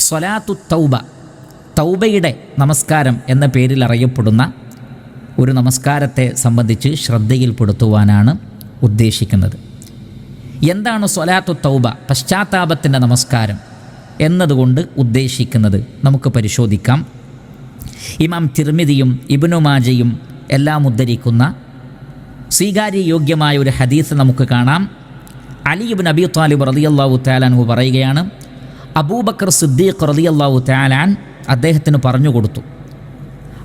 സ്വലാത്തു തൗബ തൗബയുടെ നമസ്കാരം എന്ന പേരിൽ അറിയപ്പെടുന്ന ഒരു നമസ്കാരത്തെ സംബന്ധിച്ച് ശ്രദ്ധയിൽപ്പെടുത്തുവാനാണ് ഉദ്ദേശിക്കുന്നത്. എന്താണ് സ്വലാത്തു തൗബ പശ്ചാത്താപത്തിന്റെ നമസ്കാരം എന്നതുകൊണ്ട് ഉദ്ദേശിക്കുന്നത് നമുക്ക് പരിശോധിക്കാം. ഇമാം തിർമിതിയും ഇബ്നു മാജയും എല്ലാം ഉദ്ധരിക്കുന്ന സ്വീകാര്യയോഗ്യമായ ഒരു ഹദീസ് നമുക്ക് കാണാം. അലിബിൻ അബി താലിബ് റളിയല്ലാഹു താലാൻഹു പറയുകയാണ് അബൂബക്കർ സിദ്ദീഖ് റളിയല്ലാഹു താലാൻ അദ്ദേഹത്തിന് പറഞ്ഞു കൊടുത്തു.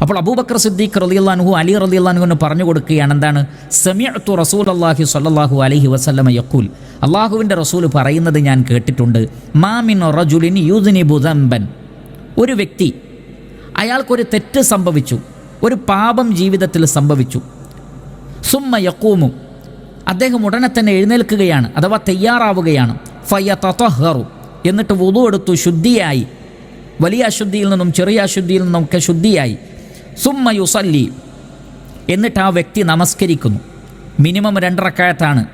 അപ്പോൾ അബൂബക്കർ സിദ്ദീഖ് റളിയല്ലാഹു അലി റളിയല്ലാഹുവിന് പറഞ്ഞു കൊടുക്കുകയാണ് എന്താണ്? സമിഅത്തു റസൂൽ അള്ളാഹി സല്ലാഹു അലഹി വസ്ലമ യഖൂൽ. അള്ളാഹുവിന്റെ റസൂൽ പറയുന്നത് ഞാൻ കേട്ടിട്ടുണ്ട്. മാമിൻ റജുലിൻ യൂദിനി ബുദംബൻ ഒരു വ്യക്തി അയാൾക്കൊരു തെറ്റ് സംഭവിച്ചു. ഒരു പാപം ജീവിതത്തിൽ സംഭവിച്ചു. സുമ്മ യക്കൂമും അദ്ദേഹം ഉടനെ തന്നെ എഴുന്നേൽക്കുകയാണ് അഥവാ തയ്യാറാവുകയാണ്. ഫയ്യ തതഹറു എന്നിട്ട് വുതു എടുത്തു ശുദ്ധിയായി. വലിയ അശുദ്ധിയിൽ നിന്നും ചെറിയ അശുദ്ധിയിൽ നിന്നും ഒക്കെ ശുദ്ധിയായി. സുമ്മ യുസല്ലി. എന്നിട്ട് ആ വ്യക്തി നമസ്കരിക്കുന്നു. മിനിമം രണ്ടറക്കായത്താണ്.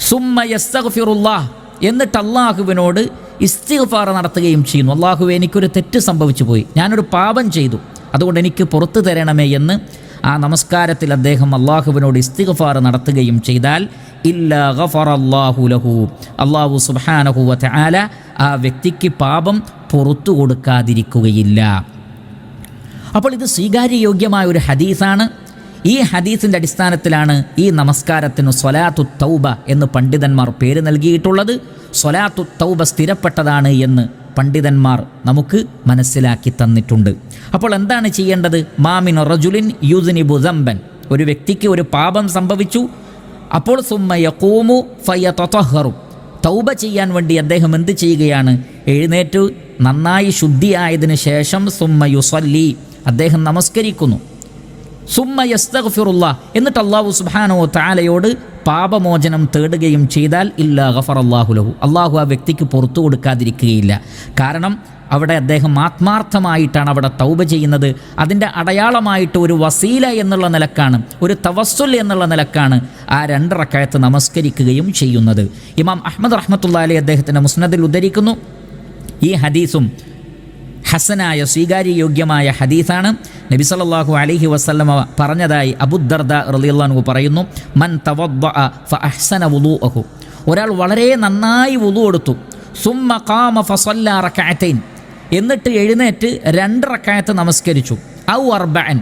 സുമ്മ യസ്തഗ്ഫിറുല്ലാഹ്. എന്നിട്ട് അള്ളാഹുവിനോട് ഇസ്തിഗ്ഫാർ നടത്തുകയും ചെയ്യുന്നു. അള്ളാഹുവെ എനിക്കൊരു തെറ്റ് സംഭവിച്ചു പോയി. ഞാനൊരു പാപം ചെയ്തു. അതുകൊണ്ട് എനിക്ക് പുറത്തു തരണമേ എന്ന് ആ നമസ്കാരത്തിൽ അദ്ദേഹം അള്ളാഹുവിനോട് ഇസ്തിഗഫാർ നടത്തുകയും ചെയ്താൽ ഇല്ലാ ഗഫറല്ലാഹു ലഹു. അള്ളാഹു സുബാനഹു ആല ആ വ്യക്തിക്ക് പാപം പുറത്തു കൊടുക്കാതിരിക്കുകയില്ല. അപ്പോൾ ഇത് സ്വീകാര്യയോഗ്യമായ ഒരു ഹദീസാണ്. ഈ ഹദീസിന്റെ അടിസ്ഥാനത്തിലാണ് ഈ നമസ്കാരത്തിന് സ്വലാത്തു തൗബ എന്ന് പണ്ഡിതന്മാർ പേര് നൽകിയിട്ടുള്ളത്. സ്വലാത്തു തൗബ സ്ഥിരപ്പെട്ടതാണ് എന്ന് പണ്ഡിതന്മാർ നമുക്ക് മനസ്സിലാക്കി തന്നിട്ടുണ്ട്. അപ്പോൾ എന്താണ് ചെയ്യേണ്ടത്? മാമിൻ റജുലിൻ യുദിനി ബുദംബൻ ഒരു വ്യക്തിക്ക് ഒരു പാപം സംഭവിച്ചു. അപ്പോൾ സുമ്മ യക്കൂമു ഫയ്യ തൊത്തഹറും തൗബ ചെയ്യാൻ വേണ്ടി അദ്ദേഹം എന്ത് ചെയ്യുകയാണ്? എഴുന്നേറ്റ് നന്നായി ശുദ്ധിയായതിനു ശേഷം സുമ്മ യുസല്ലി അദ്ദേഹം നമസ്കരിക്കുന്നു. സുമ്മ എന്നിട്ട് അള്ളാഹു സുബ്ഹാനഹു താലയോട് പാപമോചനം തേടുകയും ചെയ്താൽ ഇല്ല ഗഫർ അള്ളാഹു ലഹു. അള്ളാഹു ആ വ്യക്തിക്ക് പുറത്തു കൊടുക്കാതിരിക്കുകയില്ല. കാരണം അവിടെ അദ്ദേഹം ആത്മാർത്ഥമായിട്ടാണ് അവിടെ തൗബ ചെയ്യുന്നത്. അതിന്റെ അടയാളമായിട്ട് ഒരു വസീല എന്നുള്ള നിലക്കാണ് ഒരു തവസ്സുൽ എന്നുള്ള നിലക്കാണ് ആ രണ്ട് റക്കായത്ത് നമസ്കരിക്കുകയും ചെയ്യുന്നത്. ഇമാം അഹമ്മദ് റഹ്മത്തുള്ള അലി അദ്ദേഹത്തിന്റെ മുസ്നദിൽ ഉദ്ധരിക്കുന്നു. ഈ ഹദീസും ഹസനായ സ്വീകാര്യയോഗ്യമായ ഹദീസാണ് നബി സല്ലാഹു അലഹി വസ്ലമ പറഞ്ഞതായി അബുദർദ റളിയല്ലാഹു പറയുന്നു മൻ ഫഅഹ്സന വുളൂഅഹു ഒരാൾ വളരെ നന്നായി വുലു എടുത്തു. സുമ്മ ഖാമ ഫസല്ല എന്നിട്ട് എഴുന്നേറ്റ് രണ്ട് റക്കായത്ത് നമസ്കരിച്ചു. ഔ അർബഅൻ.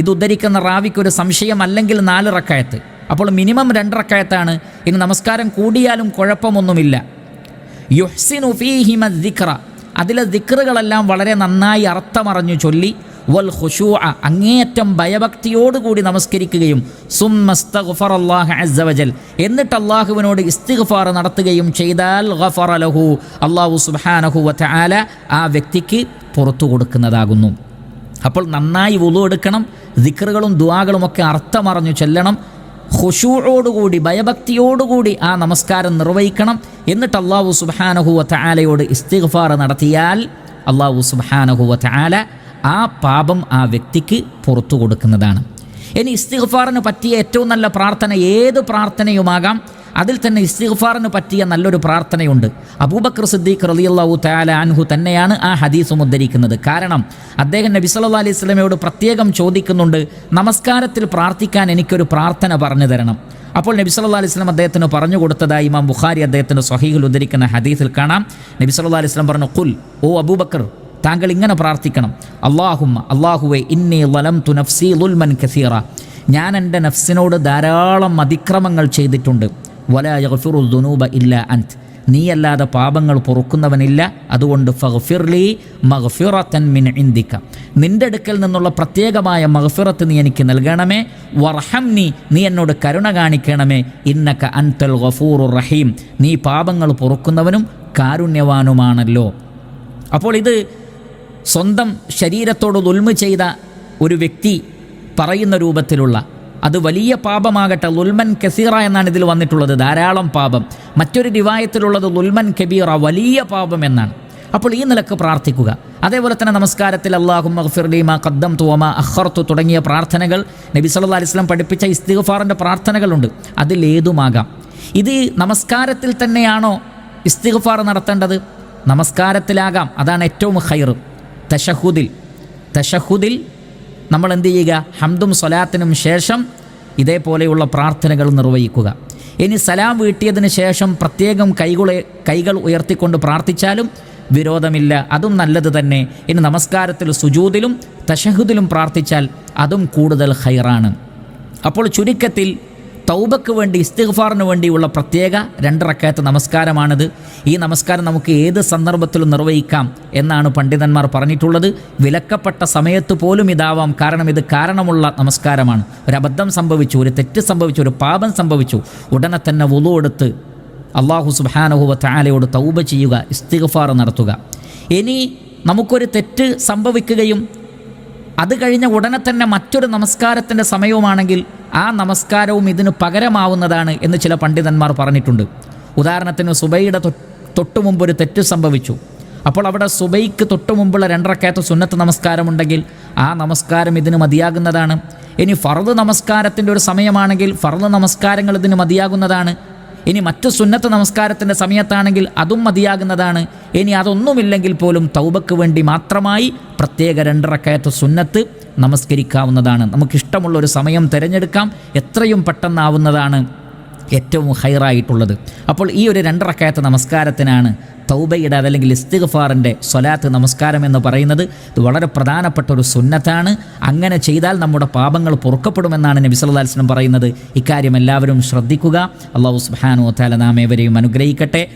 ഇത് ഉദ്ധരിക്കുന്ന റാവിക്ക് ഒരു സംശയം അല്ലെങ്കിൽ നാല് റക്കായത്ത് അപ്പോൾ മിനിമം രണ്ട് റക്കായത്താണ് ഇനി നമസ്കാരം കൂടിയാലും കുഴപ്പമൊന്നുമില്ല. യുഹ്സിനു ഫീഹിമ ദിക്റ അതിലെ ദിക്റുകളെല്ലാം വളരെ നന്നായി അർത്ഥമറിഞ്ഞു ചൊല്ലി വൽ ഖുഷൂ അങ്ങേയറ്റം ഭയഭക്തിയോടുകൂടി നമസ്കരിക്കുകയും സുമ്മസ്തഗ്ഫറല്ലാഹു അസ്സവജൽ എന്നിട്ട് അള്ളാഹുവിനോട് ഇസ്തിഗ്ഫാർ നടത്തുകയും ചെയ്താൽ ഗഫറ അലഹു അള്ളാഹു സുബ്ഹാനഹു വതആല ആ വ്യക്തിക്ക് പുറത്തു കൊടുക്കുന്നതാകുന്നു. അപ്പോൾ നന്നായി വുളു എടുക്കണം ദിക്റുകളും ദുവാകളുമൊക്കെ അർത്ഥമറിഞ്ഞു ചെല്ലണം ഖുശൂഴോടുകൂടി ഭയഭക്തിയോടുകൂടി ആ നമസ്കാരം നിർവഹിക്കണം എന്നിട്ട് അള്ളാഹു സുബാനഹുവ താലയോട് ഇസ്തിഗ്ഫാർ നടത്തിയാൽ അള്ളാഹു സുബാനഹുവ താല ആ പാപം ആ വ്യക്തിക്ക് പുറത്തു കൊടുക്കുന്നതാണ്. ഇനി ഇസ്തിഗ്ഫാറിന് പറ്റിയ ഏറ്റവും നല്ല പ്രാർത്ഥന ഏത് പ്രാർത്ഥനയുമാകാം? അതിൽ തന്നെ ഇസ്തിഗ്ഫാറിന് പറ്റിയ നല്ലൊരു പ്രാർത്ഥനയുണ്ട്. അബൂബക്കർ സിദ്ദീഖ് റളിയല്ലാഹു തയാല അൻഹു തന്നെയാണ് ആ ഹദീസും ഉദ്ധരിക്കുന്നത് കാരണം അദ്ദേഹം നബി സല്ലാ അലൈഹി സ്വലമയോട് പ്രത്യേകം ചോദിക്കുന്നുണ്ട് നമസ്കാരത്തിൽ പ്രാർത്ഥിക്കാൻ എനിക്കൊരു പ്രാർത്ഥന പറഞ്ഞു തരണം. അപ്പോൾ നബി സല്ലാ അലൈഹി സ്വലം അദ്ദേഹത്തിന് പറഞ്ഞു കൊടുത്തതായി ഇമാം ബുഖാരി അദ്ദേഹത്തിന് സ്വഹീഹിൽ ഉദ്ധരിക്കുന്ന ഹദീസിൽ കാണാം. നബി സല്ലാ അലൈഹി സ്വലം പറഞ്ഞു കുൽ ഓ അബൂബക്കർ താങ്കൾ ഇങ്ങനെ പ്രാർത്ഥിക്കണം. അള്ളാഹുമ്മ അള്ളാഹുവെ ഇന്നി വലം തുനഫ്സീൽ നഫ്സി ലുൽമൻ കസീറ. ഞാൻ എന്റെ നഫ്സിനോട് ധാരാളം അതിക്രമങ്ങൾ ചെയ്തിട്ടുണ്ട്. വല യഗ്ഫിറു ദുനൂബ ഇല്ല അൻത്. നീയല്ലാതെ പാപങ്ങൾ പൊറുക്കുന്നവനില്ല. അതുകൊണ്ട് ഫഗ്ഫിർലി മഗ്ഫിറത്തൻ മിൻ ഇന്ദിക്ക നിന്റെ അടുക്കൽ നിന്നുള്ള പ്രത്യേകമായ മഗ്ഫിറത്ത് നീ എനിക്ക് നൽകണമേ. വർഹം നീ നീ എന്നോട് കരുണ കാണിക്കണമേ. ഇന്നക്ക അൻതൽ ഗഫൂറു റഹീം. നീ പാപങ്ങൾ പൊറുക്കുന്നവനും കാരുണ്യവാനുമാണല്ലോ. അപ്പോൾ ഇത് സ്വന്തം ശരീരത്തോട് ദുൽമ ചെയ്ത ഒരു വ്യക്തി പറയുന്ന രൂപത്തിലുള്ള അത് വലിയ പാപമാകട്ടെ ലുൽമൻ കസീറ എന്നാണ് ഇതിൽ വന്നിട്ടുള്ളത് ധാരാളം പാപം. മറ്റൊരു റിവായത്തിലുള്ളത് ലുൽമൻ കബീറ വലിയ പാപം എന്നാണ്. അപ്പോൾ ഈ നിലയ്ക്ക് പ്രാർത്ഥിക്കുക. അതേപോലെ തന്നെ നമസ്കാരത്തിൽ അള്ളാഹു മഹ്ഫിർലീമ കദ്ദം തുവമ അഖർതു തുടങ്ങിയ പ്രാർത്ഥനകൾ നബി സല്ലല്ലാഹു അലിസ്ലം പഠിപ്പിച്ച ഇസ്തിഗ്ഫാറിന്റെ പ്രാർത്ഥനകളുണ്ട്. അതിലേതുമാകാം ഇത് നമസ്കാരത്തിൽ തന്നെയാണോ ഇസ്തിഗ്ഫാർ നടത്തേണ്ടത്? നമസ്കാരത്തിലാകാം. അതാണ് ഏറ്റവും ഹൈർ തഷഹുദിൽ തഷഹുദിൽ നമ്മൾ എന്ത് ചെയ്യുക ഹംദും സ്വലാത്തിനും ശേഷം ഇതേപോലെയുള്ള പ്രാർത്ഥനകൾ നിർവഹിക്കുക. ഇനി സലാം വീട്ടിയതിന് ശേഷം പ്രത്യേകം കൈകളെ കൈകൾ ഉയർത്തിക്കൊണ്ട് പ്രാർത്ഥിച്ചാലും വിരോധമില്ല. അതും നല്ലത് തന്നെ. ഇനി നമസ്കാരത്തിൽ സുജൂതിലും തഷഹുദിലും പ്രാർത്ഥിച്ചാൽ അതും കൂടുതൽ ഹൈറാണ് അപ്പോൾ ചുരുക്കത്തിൽ തൗബക്ക് വേണ്ടി ഇസ്തിഗ്ഫാറിന് വേണ്ടിയുള്ള പ്രത്യേക രണ്ടിറക്കയത്ത് നമസ്കാരമാണിത്. ഈ നമസ്കാരം നമുക്ക് ഏത് സന്ദർഭത്തിലും നിർവഹിക്കാം എന്നാണ് പണ്ഡിതന്മാർ പറഞ്ഞിട്ടുള്ളത്. വിലക്കപ്പെട്ട സമയത്ത് പോലും ഇതാവാം. കാരണം ഇത് കാരണമുള്ള നമസ്കാരമാണ്. ഒരു അബദ്ധം സംഭവിച്ചു ഒരു തെറ്റ് സംഭവിച്ചു ഒരു പാപം സംഭവിച്ചു. ഉടനെ തന്നെ വുളു എടുത്ത് അള്ളാഹു സുബാനഹുവ താലയോട് തൗബ ചെയ്യുക ഇസ്തിഗ്ഫാർ നടത്തുക. ഇനി നമുക്കൊരു തെറ്റ് സംഭവിക്കുകയും അത് കഴിഞ്ഞ ഉടനെ തന്നെ മറ്റൊരു നമസ്കാരത്തിന്റെ സമയവുമാണെങ്കിൽ ആ നമസ്കാരവും ഇതിന് പകരമാവുന്നതാണ് എന്ന് ചില പണ്ഡിതന്മാർ പറഞ്ഞിട്ടുണ്ട്. ഉദാഹരണത്തിന് സുബൈയുടെ തൊട്ട് മുമ്പ് ഒരു തെറ്റ് സംഭവിച്ചു. അപ്പോൾ അവിടെ സുബൈക്ക് തൊട്ടു മുമ്പുള്ള രണ്ടരക്കയത്ത് സുന്നത്ത് നമസ്കാരമുണ്ടെങ്കിൽ ആ നമസ്കാരം ഇതിന് മതിയാകുന്നതാണ്. ഇനി ഫർദ് നമസ്കാരത്തിന്റെ ഒരു സമയമാണെങ്കിൽ ഫർദ് നമസ്കാരങ്ങൾ ഇതിന് മതിയാകുന്നതാണ്. ഇനി മറ്റു സുന്നത്ത് നമസ്കാരത്തിന്റെ സമയത്താണെങ്കിൽ അതും മതിയാകുന്നതാണ്. ഇനി അതൊന്നുമില്ലെങ്കിൽ പോലും തൗബക്ക് വേണ്ടി മാത്രമായി പ്രത്യേക രണ്ടിറക്കയത്ത് സുന്നത്ത് നമസ്കരിക്കാവുന്നതാണ്. നമുക്കിഷ്ടമുള്ള ഒരു സമയം തിരഞ്ഞെടുക്കാം. എത്രയും പെട്ടെന്നാവുന്നതാണ്. ഏറ്റവും ഹൈറായിട്ടുള്ളത്. അപ്പോൾ ഈ ഒരു രണ്ടറക്കായത്തെ നമസ്കാരത്തിനാണ് തൗബയുടെ അതല്ലെങ്കിൽ ഇസ്തിഗ്ഫാറിന്റെ സ്വലാത്ത് നമസ്കാരം എന്ന് പറയുന്നത്. ഇത് വളരെ പ്രധാനപ്പെട്ട ഒരു സുന്നത്താണ്. അങ്ങനെ ചെയ്താൽ നമ്മുടെ പാപങ്ങൾ പൊറുക്കപ്പെടുമെന്നാണ് നബി വസല്ലം പറയുന്നത്. ഇക്കാര്യം എല്ലാവരും ശ്രദ്ധിക്കുക. അള്ളാഹു സുബ്ഹാനഹു വ തആല നാം ഏവരെയും അനുഗ്രഹിക്കട്ടെ.